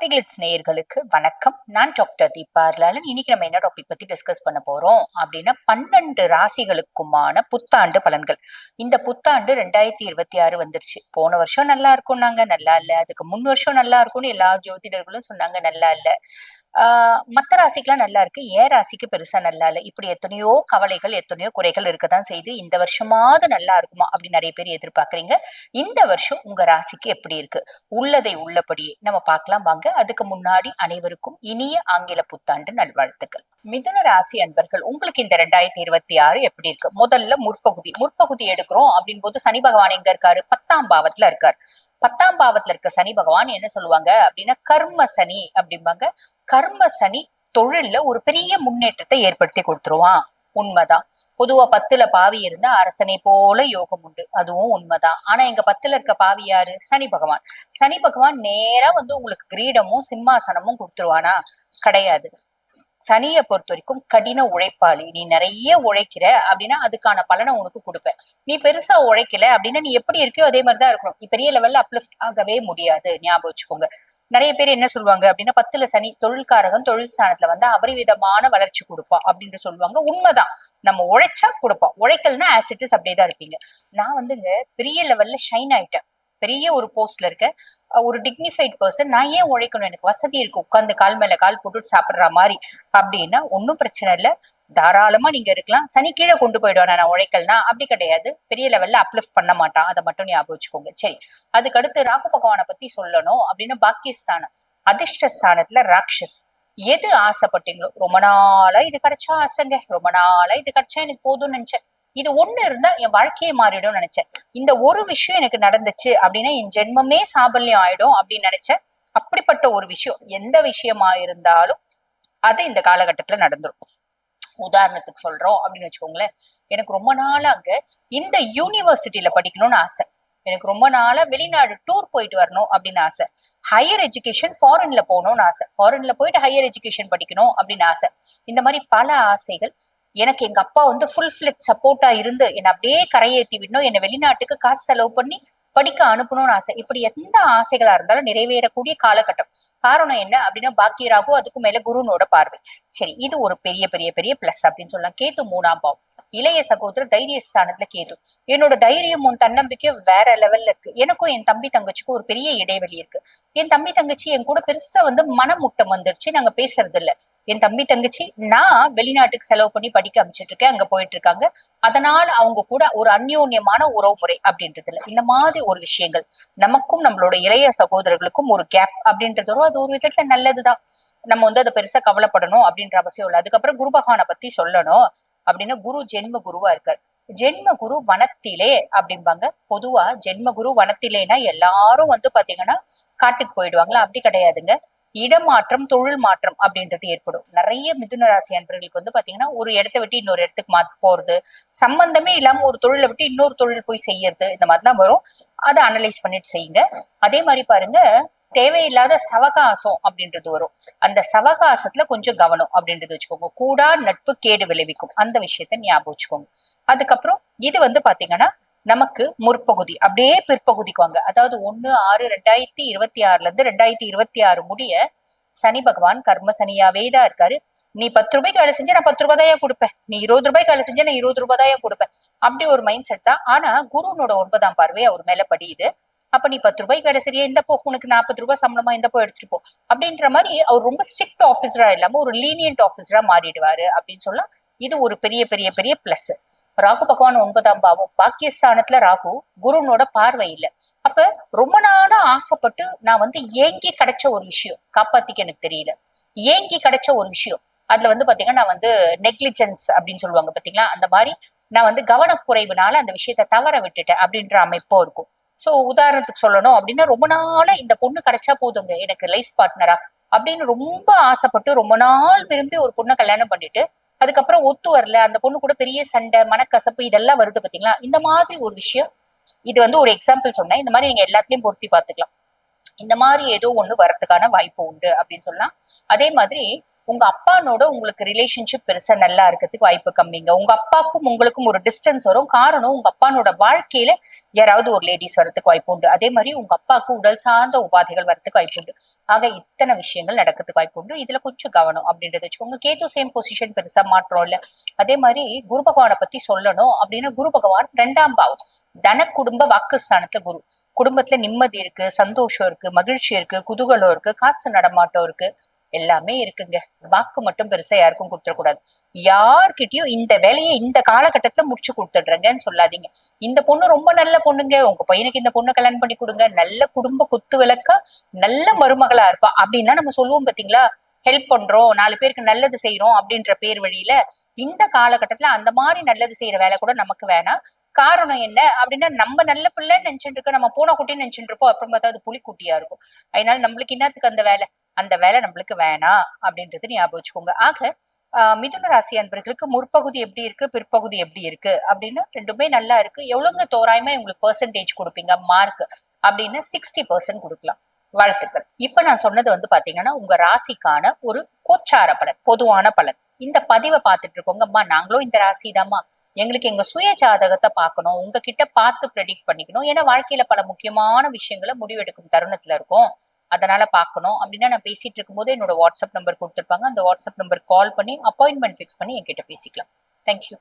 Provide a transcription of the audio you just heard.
பக்தி கிளிட்ஸ் நேயர்களுக்கு வணக்கம். நான் டாக்டர் தீபா லாலன் இன்னைக்கு நம்ம என்ன டாபிக் பத்தி டிஸ்கஸ் பண்ண போறோம் அப்படின்னா பன்னெண்டு ராசிகளுக்குமான புத்தாண்டு பலன்கள். இந்த புத்தாண்டு ரெண்டாயிரத்தி இருபத்தி ஆறு வந்துருச்சு. போன வருஷம் நல்லா இருக்கும்னாங்க நல்லா இல்ல. அதுக்கு முன் வருஷம் நல்லா இருக்கும்னு எல்லா ஜோதிடர்களும் சொன்னாங்க நல்லா இல்ல. ஆஹ் மத்த ராசிக்கெல்லாம் நல்லா இருக்கு. ஏ ராசிக்கு பெருசா நல்லா இல்ல. இப்படி எத்தனையோ கவலைகள் எத்தனையோ குறைகள் இருக்கதான் செய்து இந்த வருஷமாவது நல்லா இருக்குமா? அப்படின்னு நிறைய பேர் எதிர்பார்க்கறீங்க. இந்த வருஷம் உங்க ராசிக்கு எப்படி இருக்கு? உள்ளதை உள்ளபடியே நம்ம பார்க்கலாம் வாங்க. அதுக்கு முன்னாடி அனைவருக்கும் இனிய ஆங்கில புத்தாண்டு நல்வாழ்த்துக்கள். மிதுன ராசி அன்பர்கள் உங்களுக்கு இந்த ரெண்டாயிரத்தி இருபத்தி ஆறு எப்படி இருக்கு? முதல்ல முற்பகுதி முற்பகுதி எடுக்கிறோம் அப்படின் போது சனி பகவான் எங்க இருக்காரு? பத்தாம் பாவத்துல இருக்காரு. பத்தாம் பாவத்துல இருக்க சனி பகவான் என்ன சொல்லுவாங்க அப்படின்னா கர்ம சனி அப்படிம்பாங்க. கர்ம சனி தொழில்ல ஒரு பெரிய முன்னேற்றத்தை ஏற்படுத்தி கொடுத்துருவான். உண்மைதான். பொதுவா பத்துல பாவி இருந்தா அரசனை போல யோகம் உண்டு. அதுவும் உண்மைதான். ஆனா எங்க பத்துல இருக்க பாவி யாரு? சனி பகவான். சனி பகவான் நேரா வந்து உங்களுக்கு கிரீடமும் சிம்மாசனமும் கொடுத்துருவானா? கிடையாது. சனியை பொறுத்த வரைக்கும் கடின உழைப்பாளி. நீ நிறைய உழைக்கிற அப்படின்னா அதுக்கான பலனை உனக்கு கொடுப்பேன். நீ பெருசா உழைக்கல அப்படின்னா நீ எப்படி இருக்கியோ அதே மாதிரிதான் இருக்கணும். நீ பெரிய லெவல்ல அப்லிஃப்ட் ஆகவே முடியாது. ஞாபகம் வச்சுக்கோங்க. நிறைய பேர் என்ன சொல்லுவாங்க அப்படின்னா பத்துல சனி தொழில்காரகம் தொழில் ஸ்தானத்துல வந்து அபரிவிதமான வளர்ச்சி கொடுப்பா அப்படின்னு சொல்லுவாங்க. உண்மைதான். நம்ம உழைச்சா கொடுப்போம். உழைக்கல்னா ஆசிட்டிஸ் அப்படியே தான் இருப்பீங்க. நான் வந்துங்க பெரிய லெவல்ல ஷைன் ஆயிட்டேன். பெரிய ஒரு போஸ்ட்ல இருக்க. ஒரு டிக்னிஃபைட் பர்சன் நான் ஏன் உழைக்கணும்? எனக்கு வசதி இருக்கு. உட்காந்து கால் மேல கால் போட்டுட்டு சாப்பிடுற மாதிரி. அப்படின்னா ஒன்றும் பிரச்சனை இல்லை. தாராளமா நீங்க இருக்கலாம். சனி கீழே கொண்டு போயிடுவா நான் உழைக்கல்னா அப்படி கிடையாது. பெரிய லெவல்ல அப்லிஃப்ட் பண்ண மாட்டான். அதை மட்டும் ஞாபகம் வச்சுக்கோங்க. சரி. அதுக்கடுத்து ராகு பகவானை பத்தி சொல்லணும் அப்படின்னு பாக்கியஸ்தானம். அதிர்ஷ்டஸ்தானத்துல ராட்சஸ். எது ஆசைப்பட்டீங்களோ? ரொம்ப நாளா இது கிடைச்சா ஆசைங்க. ரொம்ப நாளா இது கிடைச்சா எனக்கு போதும்னு நினைச்சேன். இது ஒண்ணு இருந்தா என் வாழ்க்கையே மாறிடும் நினைச்சேன். இந்த ஒரு விஷயம் எனக்கு நடந்துச்சு அப்படின்னா என் ஜென்மமே சாபல்யம் ஆயிடும் அப்படின்னு நினைச்சேன். அப்படிப்பட்ட ஒரு விஷயம் எந்த விஷயமா இருந்தாலும் அது இந்த காலகட்டத்துல நடந்துரும். உதாரணத்துக்கு சொல்றோம் அப்படின்னு வச்சுக்கோங்களேன் எனக்கு ரொம்ப நாளா அங்க இந்த யூனிவர்சிட்டியில படிக்கணும்னு ஆசை. எனக்கு ரொம்ப நாளா வெளிநாடு டூர் போயிட்டு வரணும் அப்படின்னு ஆசை. ஹையர் எஜுகேஷன் ஃபாரின்ல போகணும்னு ஆசை. ஃபாரின்ல போயிட்டு ஹையர் எஜுகேஷன் படிக்கணும் அப்படின்னு ஆசை. இந்த மாதிரி பல ஆசைகள் எனக்கு எங்க அப்பா வந்து ஃபுல் ஃபிளட் சப்போர்ட்டா இருந்து என்னை அப்படியே கரையேத்தி விடணும் என்னை வெளிநாட்டுக்கு காசு செலவு பண்ணி படிக்க அனுப்பணும்னு ஆசை. இப்படி எந்த ஆசைகளா இருந்தாலும் நிறைவேறக்கூடிய காலகட்டம். காரணம் என்ன அப்படின்னா பாக்கியராகும் அதுக்கு மேல குருனோட பார்வை. சரி இது ஒரு பெரிய பெரிய பெரிய பிளஸ் அப்படின்னு சொல்லலாம். கேத்து மூணாம் பாவம். இளைய சகோதரர் தைரிய ஸ்தானத்துல கேது. என்னோட தைரியம் உன் தன்னம்பிக்கையும் வேற லெவல்ல இருக்கு. எனக்கும் என் தம்பி தங்கச்சிக்கும் ஒரு பெரிய இடைவெளி இருக்கு. என் தம்பி தங்கச்சி என் கூட பெருசா வந்து மனமுட்டம் வந்துருச்சு. நாங்க பேசுறது இல்லை. என் தம்பி தங்கச்சி நான் வெளிநாட்டுக்கு செலவு பண்ணி படிக்க அமைச்சிட்டு இருக்கேன் அங்க போயிட்டு இருக்காங்க. அதனால அவங்க கூட ஒரு அந்யோன்யமான உறவு முறை அப்படின்றது இல்ல. இந்த மாதிரி ஒரு விஷயங்கள் நமக்கும் நம்மளோட இளைய சகோதரர்களுக்கும் ஒரு கேப் அப்படின்றது அது ஒரு விதத்துல நல்லதுதான். நம்ம வந்து அதை பெருசா கவலைப்படணும் அப்படின்ற அவசியம் இல்லை. அதுக்கப்புறம் குரு பகவானை பத்தி சொல்லணும் அப்படின்னா குரு ஜென்ம குருவா இருக்கார். ஜென்ம குரு வனத்திலே அப்படிம்பாங்க. பொதுவா ஜென்ம குரு வனத்திலேனா எல்லாரும் வந்து பாத்தீங்கன்னா காட்டுக்கு போயிடுவாங்களா? அப்படி கிடையாதுங்க. இடமாற்றம் தொழில் மாற்றம் அப்படின்றது ஏற்படும். நிறைய மிதுன ராசி அன்பர்களுக்கு வந்து பாத்தீங்கன்னா ஒரு இடத்த விட்டு இன்னொரு இடத்துக்கு மா போறது. சம்பந்தமே இல்லாம ஒரு தொழிலை விட்டு இன்னொரு தொழில் போய் செய்யறது இந்த மாதிரிதான் வரும். அதை அனலைஸ் பண்ணிட்டு செய்யுங்க. அதே மாதிரி பாருங்க தேவையில்லாத சவகாசம் அப்படின்றது வரும். அந்த சவகாசத்துல கொஞ்சம் கவனம் அப்படின்றது வச்சுக்கோங்க. கூடா நட்பு கேடு விளைவிக்கும். அந்த விஷயத்த ஞாபகம் வச்சுக்கோங்க. அதுக்கப்புறம் இது வந்து பாத்தீங்கன்னா நமக்கு முற்பகுதி அப்படியே பிற்பகுதிக்கு வாங்க அதாவது ஒண்ணு ஆறு ரெண்டாயிரத்தி இருபத்தி ஆறுல இருந்து ரெண்டாயிரத்தி இருபத்தி ஆறு முடிய சனி பகவான் கர்ம சனியாவே தான் இருக்காரு. நீ பத்து ரூபாய்க்கு வேலை செஞ்சா நான் பத்து ரூபாய் தான் கொடுப்பேன். நீ இருபது ரூபாய்க்கு வேலை செஞ்சா நான் இருபது ரூபாய் தான் கொடுப்பேன். அப்படி ஒரு மைண்ட் செட் தான். ஆனா குருனோட ஒன்பதாம் பார்வை அவர் மேல படியுது. அப்ப நீ பத்து ரூபாய்க்கு வேலை சரியா இந்த போ உனக்கு நாற்பது ரூபாய் சம்பளமா? இந்த போ எடுத்துட்டு போ. அப்படின்ற மாதிரி அவர் ரொம்ப ஸ்ட்ரிக்ட் ஆஃபீஸரா இல்லாம ஒரு லீனியன்ட் ஆஃபீஸரா மாறிடுவாரு அப்படின்னு சொல்லலாம் இது ஒரு பெரிய பெரிய பெரிய பிளஸ் ராகு பகவான் ஒன்பதாம் பாவம். பாக்கியஸ்தானத்துல ராகு குருனோட பார்வை இல்ல அப்ப ரொம்ப நாளா ஆசைப்பட்டு நான் வந்து ஏங்கி கிடைச்ச ஒரு விஷயம். காப்பாத்திக்க எனக்கு தெரியல. ஏங்கி கிடைச்ச ஒரு விஷயம். அதுல வந்து பாத்தீங்கன்னா நான் வந்து நெக்லிஜென்ஸ் அப்படின்னு சொல்லுவாங்க பாத்தீங்களா? அந்த மாதிரி நான் வந்து கவனக்குறைவுனால அந்த விஷயத்த தவற விட்டுட்டேன் அப்படின்ற அமைப்போ இருக்கும். சோ உதாரணத்துக்கு சொல்லணும் அப்படின்னா ரொம்ப நாளா இந்த பொண்ணு கிடைச்சா போதுங்க. எனக்கு லைஃப் பார்ட்னரா அப்படின்னு ரொம்ப ஆசைப்பட்டு ரொம்ப நாள் விரும்பி ஒரு பொண்ணை கல்யாணம் பண்ணிட்டு அதுக்கப்புறம் ஒத்து வரல அந்த பொண்ணு கூட பெரிய சண்டை மனக்கசப்பு இதெல்லாம் வருது பாத்தீங்களா? இந்த மாதிரி ஒரு விஷயம் இது வந்து ஒரு எக்ஸாம்பிள் சொன்னேன். இந்த மாதிரி நீங்க எல்லாத்துலயும் பொருத்தி பார்த்துக்கலாம். இந்த மாதிரி ஏதோ ஒண்ணு வரதுக்கான வாய்ப்பு உண்டு அப்படின்னு சொல்லலாம். அதே மாதிரி உங்க அப்பானோட உங்களுக்கு ரிலேஷன்ஷிப் பெருசா நல்லா இருக்கிறதுக்கு வாய்ப்பு கம்மிங்க உங்க அப்பாக்கும் உங்களுக்கும் ஒரு டிஸ்டன்ஸ் வரும். காரணம் உங்க அப்பானோட வாழ்க்கையில யாராவது ஒரு லேடிஸ் வரதுக்கு வாய்ப்பு உண்டு. அதே மாதிரி உங்க அப்பாவுக்கு உடல் சார்ந்த உபாதைகள் வரதுக்கு வாய்ப்பு உண்டு. ஆக இத்தனை விஷயங்கள் நடக்கிறதுக்கு வாய்ப்பு உண்டு. இதுல கொஞ்சம் கவனம் அப்படின்றத வச்சுக்கோங்க கேது சேம் பொசிஷன் பெருசா மாற்றம் இல்ல. அதே மாதிரி குரு பகவானை பத்தி சொல்லணும் அப்படின்னா குரு பகவான் ரெண்டாம் பாவம். தன குடும்ப வாக்குஸ்தானத்துல குரு. குடும்பத்துல நிம்மதி இருக்கு சந்தோஷம் இருக்கு மகிழ்ச்சி இருக்கு குதூகலம் இருக்கு காசு நடமாட்டம் இருக்கு. எல்லாமே இருக்குங்க. வாக்கு மட்டும் பெருசா யாருக்கும் கொடுத்துடக்கூடாது. யார்கிட்டயும் இந்த வேலையை இந்த காலகட்டத்துல முடிச்சு கொடுத்துடுறேங்கன்னு சொல்லாதீங்க. இந்த பொண்ணு ரொம்ப நல்ல பொண்ணுங்க. உங்க பையனுக்கு இந்த பொண்ணு கல்யாணம் பண்ணி கொடுங்க. நல்ல குடும்ப குத்து விளக்கா நல்ல மருமகளா இருப்பா. அப்படின்னா நம்ம சொல்லுவோம் பாத்தீங்களா? ஹெல்ப் பண்றோம். நாலு பேருக்கு நல்லது செய்யறோம் அப்படின்ற பேர் வழியில இந்த காலகட்டத்துல அந்த மாதிரி நல்லது செய்யற வேலை கூட நமக்கு வேணாம் காரணம் என்ன அப்படின்னா நம்ம நல்ல பிள்ளைன்னு நினைச்சிட்டு இருக்கோம். நம்ம பூனை குட்டின்னு நினைச்சிட்டு இருப்போம். அப்புறம் பார்த்தா அது புலிக்குட்டியா இருக்கும். அதனால நம்மளுக்கு என்னத்துக்கு அந்த வேலை? அந்த வேலை நம்மளுக்கு வேணாம் அப்படின்றது ஞாபகம் வச்சுக்கோங்க. ஆக ஆஹ் மிதுன ராசி அன்பர்களுக்கு முற்பகுதி எப்படி இருக்கு பிற்பகுதி எப்படி இருக்கு அப்படின்னு ரெண்டுமே நல்லா இருக்கு. எவ்வளவுங்க தோராயமா உங்களுக்கு பெர்சன்டேஜ் கொடுப்பீங்க? மார்க் அப்படின்னு சிக்ஸ்டி பர்சன்ட் கொடுக்கலாம். வாழ்த்துக்கள். இப்ப நான் சொன்னது வந்து பாத்தீங்கன்னா உங்க ராசிக்கான ஒரு கோச்சார பலன் பொதுவான பலன். இந்த பதிவை பார்த்துட்டு இருக்கோங்கம்மா நாங்களும் இந்த ராசி எங்களுக்கு எங்க சுய ஜாதகத்தை பார்க்கணும் உங்ககிட்ட பார்த்து ப்ரெடிக்ட் பண்ணிக்கணும். ஏன்னா வாழ்க்கையில பல முக்கியமான விஷயங்களை முடிவெடுக்கும் தருணத்துல இருக்கும். அதனால பார்க்கணும். அப்படின்னா நான் பேசிட்டு இருக்கும்போது என்னோட வாட்ஸ்அப் நம்பர் கொடுத்துருப்பாங்க. அந்த வாட்ஸ்அப் நம்பர் கால் பண்ணி அப்பாயின்மெண்ட் ஃபிக்ஸ் பண்ணி என்கிட்ட பேசிக்கலாம். தேங்க்யூ